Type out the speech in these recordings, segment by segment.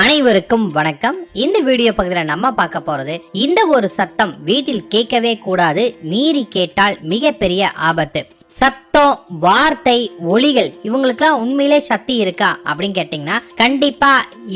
அனைவருக்கும் வணக்கம். இந்த வீடியோ பகுதியில் நம்ம பார்க்க போறது இந்த ஒரு சத்தம் வீட்டில் கேட்கவே கூடாது மீறி கேட்டால் மிகப்பெரிய ஆபத்து. சத்தம் வார்த்தை ஒளிகள் இவங்களுக்குலாம் உண்மையிலே சக்தி இருக்கா அப்படின்னு கேட்டிங்கன்னா கண்டிப்பா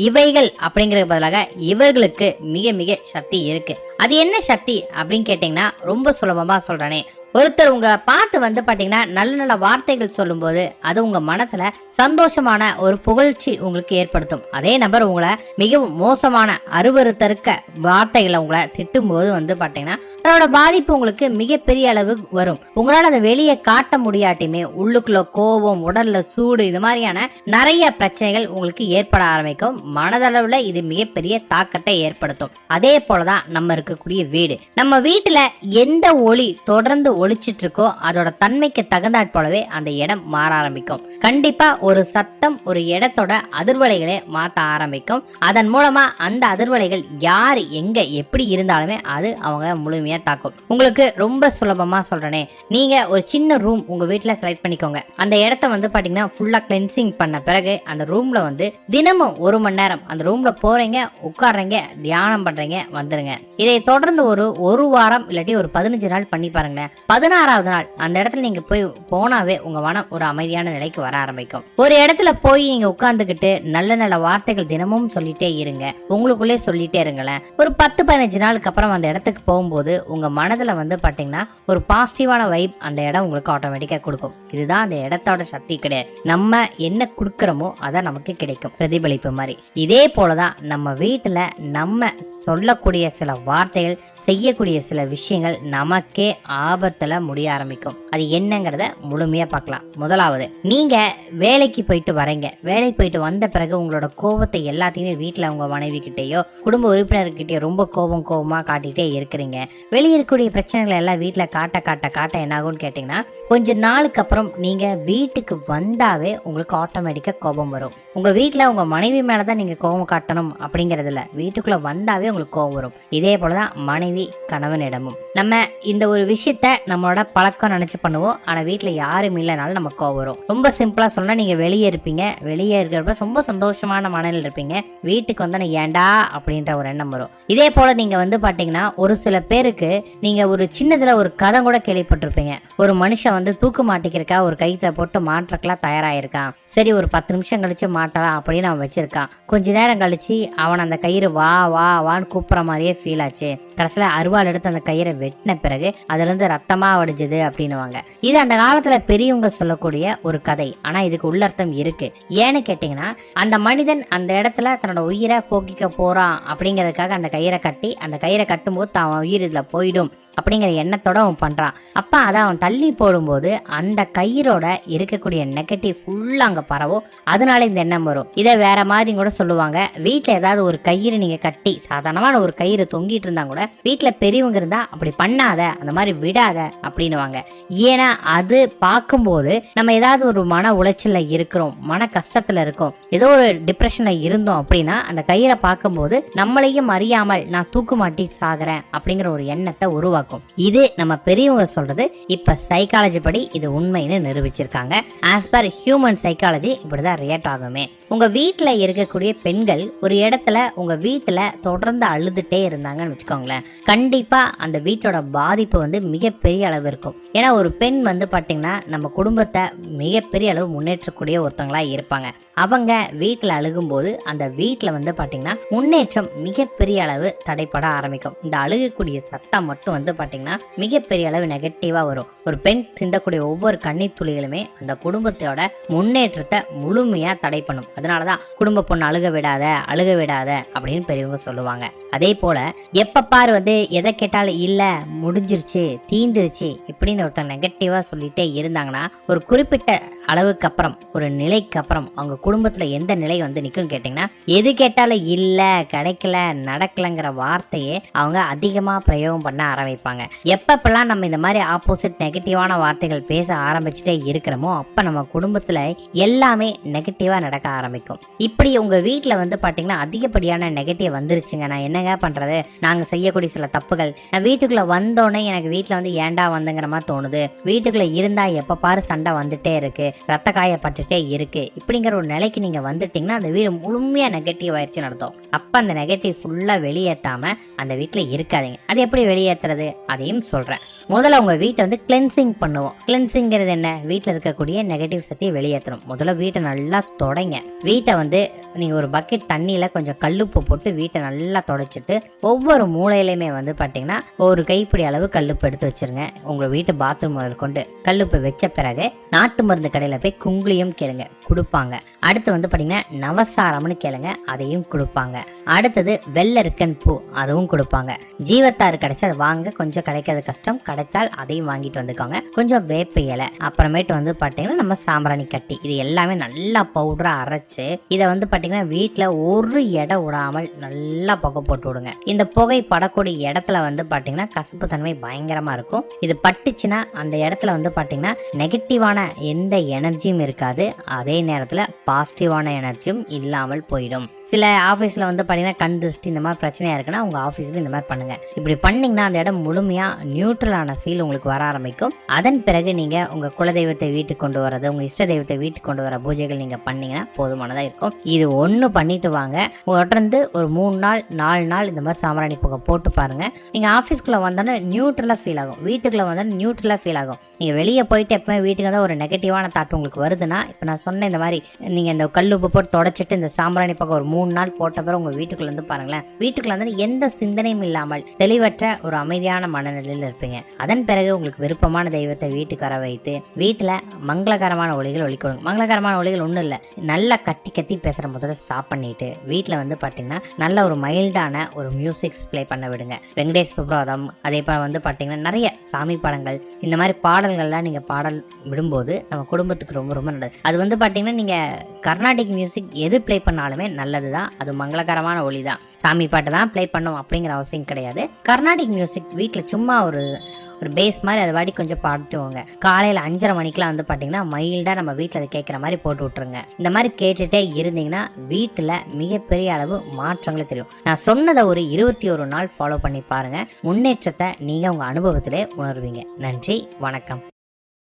இவைகள் அப்படிங்கிறது பதிலாக இவர்களுக்கு மிக மிக சக்தி இருக்கு. அது என்ன சக்தி அப்படின்னு கேட்டிங்கன்னா ரொம்ப சுலபமா சொல்றேனே. ஒருத்தர் உங்களை பார்த்து வந்து பாத்தீங்கன்னா நல்ல நல்ல வார்த்தைகள் சொல்லும்போது அது உங்க மனசுல சந்தோஷமான ஒரு புகழ்ச்சி உங்களுக்கு ஏற்படுத்தும். அதே நபர் உங்களை மிகவும் மோசமான அருவருத்தருக்க வார்த்தைகளை உங்களை திட்டும்போது வந்து பாத்தீங்கன்னா அதோட பாதிப்பு உங்களுக்கு மிகப்பெரிய அளவு வரும். உங்களால அதை வெளியே காட்ட முடியாட்டியுமே உள்ளுக்குள்ள கோபம் உடல்ல சூடு இது மாதிரியான நிறைய பிரச்சனைகள் உங்களுக்கு ஏற்பட ஆரம்பிக்கும். மனதளவுல இது மிகப்பெரிய தாக்கத்தை ஏற்படுத்தும். அதே போலதான் நம்ம இருக்கக்கூடிய வீடு. நம்ம வீட்டுல எந்த ஒளி தொடர்ந்து ஒழிச்சிட்டு இருக்கோ அதோட தன்மைக்கு தகுந்தாற் போலவே அந்த இடம் மாற ஆரம்பிக்கும். கண்டிப்பா ஒரு சத்தம் ஒரு இடத்தோட அதிர்வலைகளை மாற்ற ஆரம்பிக்கும். அதன் மூலமா அந்த அதிர்வலைகள் யார் எங்க எப்படி இருந்தாலுமே அது அவங்கள முழுமையா தாக்கும். உங்களுக்கு ரொம்ப சுலபமா சொல்றேனே நீங்க ஒரு சின்ன ரூம் உங்க வீட்டுல செலக்ட் பண்ணிக்கோங்க. அந்த இடத்த வந்து பாத்தீங்கன்னா ஃபுல்லாக கிளென்சிங் பண்ண பிறகு அந்த ரூம்ல வந்து தினமும் ஒரு மணி நேரம் அந்த ரூம்ல போறீங்க உட்கார்றீங்க தியானம் பண்றீங்க வந்துருங்க. இதை தொடர்ந்து ஒரு ஒரு வாரம் இல்லாட்டி ஒரு பதினஞ்சு நாள் பண்ணி பாருங்களேன். பதினாறாவது நாள். அந்த இடத்துல நீங்க போய் போனாவே உங்க மனம் ஒரு அமைதியான நிலைக்கு வர ஆரம்பிக்கும். ஒரு இடத்துல போய் நீங்க உட்கார்ந்துகிட்டு நல்ல நல்ல வார்த்தைகள் தினமும் சொல்லிட்டே இருங்க. உங்களுக்குள்ளே சொல்லிட்டே இருங்களேன். ஒரு பத்து பதினஞ்சு நாளுக்கு அப்புறம் அந்த இடத்துக்கு போகும்போது உங்க மனதுல வந்து பாத்தீங்கன்னா ஒரு பாசிட்டிவான வைப் அந்த இடம் உங்களுக்கு ஆட்டோமேட்டிக்கா கொடுக்கும். இதுதான் அந்த இடத்தோட சக்தி கிடையாது. நம்ம என்ன கொடுக்கறோமோ அதான் நமக்கு கிடைக்கும். பிரதிபலிப்பு மாதிரி. இதே போலதான் நம்ம வீட்டுல நம்ம சொல்லக்கூடிய சில வார்த்தைகள் செய்யக்கூடிய சில விஷயங்கள் நமக்கே ஆபத்துல முடிய ஆரம்பிக்கும். அது என்னங்கிறத முழுமையா பார்க்கலாம். முதலாவது நீங்க வேலைக்கு போயிட்டு வரீங்க. வேலைக்கு போயிட்டு வந்த பிறகு உங்களோட கோபத்தை எல்லாத்தையுமே வீட்டுல உங்க மனைவி கிட்டேயோ குடும்ப உறுப்பினர்கிட்டயோ ரொம்ப கோபம் கோபமா காட்டிட்டே இருக்கிறீங்க. வெளியே இருக்கக்கூடிய பிரச்சனைகளை எல்லாம் வீட்டுல காட்ட காட்ட காட்ட என்ன ஆகும்னு கேட்டீங்கன்னா கொஞ்ச நாளுக்கு அப்புறம் நீங்க வீட்டுக்கு வந்தாவே உங்களுக்கு ஆட்டோமேட்டிக்கா கோபம் வரும். உங்க வீட்டுல உங்க மனைவி மேலதான் நீங்க கோபம் காட்டணும் அப்படிங்கறது இல்ல வீட்டுக்குள்ள வந்தாவே உங்களுக்கு கோபம் வரும். இதே போலதான் மனைவி கணவனிடமும். நம்ம இந்த ஒரு விஷயத்த நம்மளோட பழக்கம் நினச்சி பண்ணுவோம். ஆனால் வீட்டில் யாரும் இல்லைனாலும் நமக்கு கோவம் வரும். ரொம்ப சிம்பிளாக சொன்னால் நீங்கள் வெளியே இருப்பீங்க. வெளியே இருக்கிறப்ப ரொம்ப சந்தோஷமான மனநிலை இருப்பீங்க. வீட்டுக்கு வந்தா ஏண்டா அப்படின்ற ஒரு எண்ணம் வரும். இதே போல் நீங்கள் வந்து பார்த்தீங்கன்னா ஒரு சில பேருக்கு நீங்கள் ஒரு சின்னதில் ஒரு கதை கூட கேள்விப்பட்டிருப்பீங்க. ஒரு மனுஷன் வந்து தூக்கு மாட்டிக்கிறக்கா ஒரு கைத்தை போட்டு மாற்றக்கெல்லாம் தயாராகிருக்கான் சரி ஒரு பத்து நிமிஷம் கழிச்சு மாட்டலாம் அப்படின்னு அவன் வச்சிருக்கான். கொஞ்ச நேரம் கழிச்சு அவன் அந்த கயிறு வா வா வான்னு கூப்பிட்ற மாதிரியே ஃபீல் ஆச்சு. கடைசியில அருவாள் எடுத்து அந்த கயிறை வெட்டின பிறகு அதுல இருந்து ரத்தமா வடிஞ்சது அப்படின்னுவாங்க. இது அந்த காலத்துல பெரியவங்க சொல்லக்கூடிய ஒரு கதை. ஆனா இதுக்கு உள்ளர்த்தம் இருக்கு. ஏன்னு கேட்டீங்கன்னா அந்த மனிதன் அந்த இடத்துல தன்னோட உயிரை போக்கிக்க போறான் அப்படிங்கறதுக்காக அந்த கயிறை கட்டி அந்த கயிறை கட்டும்போது தான் அவன் உயிர் இதுல போயிடும் அப்படிங்கிற எண்ணத்தோட அவன் பண்றான். அப்ப அதை அவன் தள்ளி போடும்போது அந்த கயிறோட இருக்கக்கூடிய நெகட்டிவ் ஃபுல்லா அங்க பரவும். அதனால இந்த எண்ணம் வரும். இதை வேற மாதிரி கூட சொல்லுவாங்க. வீட்டுல ஏதாவது ஒரு கயிறு நீங்க கட்டி சாதாரணமான ஒரு கயிறு தொங்கிட்டு இருந்தா கூட வீட்டுல பெரியவங்க இருந்தா அப்படி பண்ணாத அந்த மாதிரி விடாத அப்படின்னுவாங்க. ஏன்னா அது பார்க்கும்போது நம்ம ஏதாவது ஒரு மன உளைச்சல்ல இருக்கிறோம் மன கஷ்டத்துல இருக்கோம் ஏதோ ஒரு டிப்ரெஷன்ல இருந்தோம் அப்படின்னா அந்த கயிறை பார்க்கும்போது நம்மளையும் அறியாமல் நான் தூக்கு மாட்டி சாகுறேன் அப்படிங்கிற ஒரு எண்ணத்தை உருவாக்கும். இது நம்ம பெரியவங்க சொல்றது இப்ப சைக்காலஜி படி இது உண்மைன்னு நிரூபிச்சிருக்காங்க. ஆஸ் பர் ஹியூமன் சைக்காலஜி இப்படிதான் ரியாக்ட் ஆகுமே. உங்க வீட்டுல இருக்கக்கூடிய பெண்கள் ஒரு இடத்துல உங்க வீட்டுல தொடர்ந்து அழுதுட்டே இருந்தாங்கன்னு வச்சுக்கோங்களேன். கண்டிப்பா அந்த வீட்டோட பாதிப்பு வந்து மிகப்பெரிய அளவு இருக்கும். ஏன்னா ஒரு பெண் வந்து பாத்தீங்கன்னா நம்ம குடும்பத்தை மிகப்பெரிய அளவு முன்னேற்றக்கூடிய ஒருத்தவங்களா இருப்பாங்க. அவங்க வீட்டில் அழுகும்போது அந்த வீட்டில் வந்து பாத்தீங்கன்னா முன்னேற்றம் மிகப்பெரிய அளவு தடைப்பட ஆரம்பிக்கும். இந்த அழுகக்கூடிய சத்தம் மட்டும் வந்து பாத்தீங்கன்னா மிகப்பெரிய அளவு நெகட்டிவாக வரும். ஒரு பெண் சிந்தக்கூடிய ஒவ்வொரு கண்ணீர் துளிகளுமே அந்த குடும்பத்தோட முன்னேற்றத்தை முழுமையா தடை பண்ணும். அதனாலதான் குடும்ப பொண்ணு அழுக விடாத அழுக விடாத அப்படின்னு பெரியவங்க சொல்லுவாங்க. அதே போல எப்பப்பா சார் வந்து எதை கேட்டாலும் இல்ல முடிஞ்சிருச்சு தீந்துருச்சு இப்படின்னு ஒருத்தர் நெகட்டிவாக சொல்லிட்டே இருந்தாங்கன்னா ஒரு குறிப்பிட்ட அளவுக்கு அப்புறம் ஒரு நிலைக்கு அப்புறம் அவங்க குடும்பத்துல எந்த நிலை வந்து நிற்கும்னு கேட்டிங்கன்னா எது கேட்டாலும் இல்ல கிடைக்கல நடக்கலைங்கிற வார்த்தையே அவங்க அதிகமா பிரயோகம் பண்ண ஆரம்பிப்பாங்க. எப்பப்பெல்லாம் நம்ம இந்த மாதிரி ஆப்போசிட் நெகட்டிவான வார்த்தைகள் பேச ஆரம்பிச்சுட்டே இருக்கிறோமோ அப்ப நம்ம குடும்பத்துல எல்லாமே நெகட்டிவாக நடக்க ஆரம்பிக்கும். இப்படி உங்க வீட்டில் வந்து பாத்தீங்கன்னா அதிகப்படியான நெகட்டிவ் வந்துருச்சுங்க. நான் என்னங்க பண்றது? நாங்க செய்யக்கூடிய சில தப்புகள். நான் வீட்டுக்குள்ள வந்தோடனே எனக்கு வீட்டில் வந்து ஏன்டா வந்தங்கிற மாதிரி தோணுது. வீட்டுக்குள்ள இருந்தா எப்ப பாரு சண்டை வந்துட்டே இருக்கு. ரத்த காயப்பட்டுட்டே இருக்கு. இப்படிங்கிற ஒரு நிலைக்கு நீங்க வந்துட்டீங்கன்னா அந்த வீடு முழுமையா நெகட்டிவ் ஆயிடுச்சு நடத்தும் அப்ப அந்த நெகட்டிவ் ஃபுல்லா வெளியேற்றாமல் அந்த வீட்டுல இருக்காதீங்க. அது எப்படி வெளியேற்றுறது அதையும் சொல்றேன். முதல்ல உங்க வீட்டை வந்து கிளென்சிங் பண்ணுவோம். கிளென்சிங்கிறது என்ன? வீட்டில் இருக்கக்கூடிய நெகட்டிவ் சக்தியை வெளியேற்றணும் முதல்ல வீட்டை நல்லா தொடங்க. வீட்டை வந்து நீங்க ஒரு பக்கெட் தண்ணியில கொஞ்சம் கல்லுப்பு போட்டு வீட்டை நல்லா தொடச்சிட்டு ஒவ்வொரு மூலையிலையுமே வந்து பார்த்தீங்கன்னா ஒரு கைப்பிடி அளவு கல்லுப்பு எடுத்து வச்சிருங்க. உங்கள் வீட்டு பாத்ரூம் முதல் கொண்டு கல்லுப்பு வச்ச பிறகு நாட்டு மருந்து கடையில போய் குங்குளியும் கேளுங்க. கொடுப்பாங்க. அடுத்து வந்து பாத்தீங்கன்னா நவசாரம்னு கேளுங்க. அதையும் கொடுப்பாங்க. அடுத்தது வெள்ளரிக்கன் பூ அதுவும் கொடுப்பாங்க. ஜீவத்தாறு கிடைச்சா அதை வாங்க. கொஞ்சம் கிடைக்கிறது கஷ்டம். கிடைத்தால் அதையும் வாங்கிட்டு வந்துக்கோங்க. கொஞ்சம் வேப்ப இலை அப்புறமேட்டு வந்து பாத்தீங்கன்னா நம்ம சாம்பிராணி கட்டி இது எல்லாமே நல்லா பவுடரா அரைச்சு இதை வந்து பாத்தீங்கன்னா வீட்டில் ஒரு இடம் விடாமல் நல்லா புகை போட்டு விடுங்க. இந்த புகை படக்கூடிய இடத்துல வந்து பார்த்தீங்கன்னா கசப்பு தன்மை பயங்கரமாக இருக்கும். இது பட்டுச்சுன்னா அந்த இடத்துல வந்து பார்த்தீங்கன்னா நெகட்டிவான எந்த எனர்ஜியும் இருக்காது. அதே நேரத்தில் பாசிட்டிவான எனர்ஜியும் இல்லாமல் போயிடும். சில ஆஃபீஸில் வந்து பார்த்தீங்கன்னா கண் திருஷ்டி இந்த மாதிரி பிரச்சனையாக இருக்குன்னா உங்கள் ஆஃபீஸில் இந்த மாதிரி பண்ணுங்கள் இப்படி பண்ணிங்கன்னா அந்த இடம் முழுமையாக நியூட்ரலான ஃபீல் உங்களுக்கு வர ஆரம்பிக்கும். அதன் பிறகு நீங்கள் உங்கள் குலதெய்வத்தை வீட்டுக்கு கொண்டு வரது உங்கள் இஷ்ட தெய்வத்தை வீட்டுக்கு கொண்டு வர பூஜைகள் நீங்கள் பண்ணிங்கன்னா போதுமானதாக இருக்கும். இது ஒன்று பண்ணிட்டு வாங்க. தொடர்ந்து ஒரு மூணு நாள் நாலு நாள் இந்த மாதிரி சாம்பிராணி புகை போட்டு பாருங்கள் நீங்கள் ஆஃபீஸ்க்குள்ளே வந்தோன்னே நியூட்ரலாக ஃபீல் ஆகும். வீட்டுக்குள்ளே வந்தோன்னே நியூட்ரலாக ஃபீல் ஆகும். நீங்கள் வெளியே போயிட்டு எப்பவுமே வீட்டுக்கு தான் ஒரு நெகட்டிவான தாட் உங்களுக்கு வருதுன்னா இப்போ நான் சொன்ன இந்த மாதிரி நீங்கள் இந்த கல்லுப்பு போட்டு தொடச்சிட்டு இந்த சாம்பிராணி பக்கம் ஒரு மூணு நாள் போட்ட பிறகு உங்கள் வீட்டுக்குள்ளே வந்து பாருங்களேன். வீட்டுக்குள்ளே வந்து எந்த சிந்தனையும் இல்லாமல் தெளிவற்ற ஒரு அமைதியான மனநிலையில் இருப்பீங்க. அதன் பிறகு உங்களுக்கு விருப்பமான தெய்வத்தை வீட்டுக்கு வர வைத்து வீட்டில் மங்களகரமான ஒளிகள் ஒழிக்கணும் மங்களகரமான ஒளிகள் ஒன்றும் இல்லை. நல்லா கத்தி கத்தி பேசுகிற முதல்ல ஸ்டாப் பண்ணிட்டு வீட்டில் வந்து பார்த்தீங்கன்னா நல்ல ஒரு மைல்டான ஒரு மியூசிக்ஸ் ப்ளே பண்ண விடுங்க. வெங்கடேஷ் சுப்ரதம் அதே போல் வந்து பார்த்தீங்கன்னா நிறைய சாமி படங்கள் இந்த மாதிரி பாடல்கள்லாம் நீங்கள் பாடல் விடும்போது நம்ம குடும்பத்துக்கு ரொம்ப ரொம்ப நல்லது. அது வந்து பார்த்தீங்கன்னா நீங்கள் கர்நாடிக் மியூசிக் எது ப்ளே பண்ணாலுமே நல்லது தான் அது மங்களகரமான ஒளி தான் சாமி பாட்டு தான் ப்ளே பண்ணும் அப்படிங்கிற அவசியம் கிடையாது. கர்நாடிக் மியூசிக் வீட்டில் சும்மா ஒரு ஒரு பேஸ் மாதிரி அதை வாடி கொஞ்சம் பாட்டுவோங்க காலையில் அஞ்சரை மணிக்கெலாம் வந்து பார்த்தீங்கன்னா மைல்டாக நம்ம வீட்டில் அதை கேட்குற மாதிரி போட்டு விட்ருங்க இந்த மாதிரி கேட்டுகிட்டே இருந்தீங்கன்னா வீட்டில் மிகப்பெரிய அளவு மாற்றங்கள் தெரியும். நான் சொன்னதை ஒரு இருபத்தி ஒரு நாள் ஃபாலோ பண்ணி பாருங்கள் முன்னேற்றத்தை நீங்கள் உங்கள் அனுபவத்திலே உணர்வீங்க. நன்றி வணக்கம்.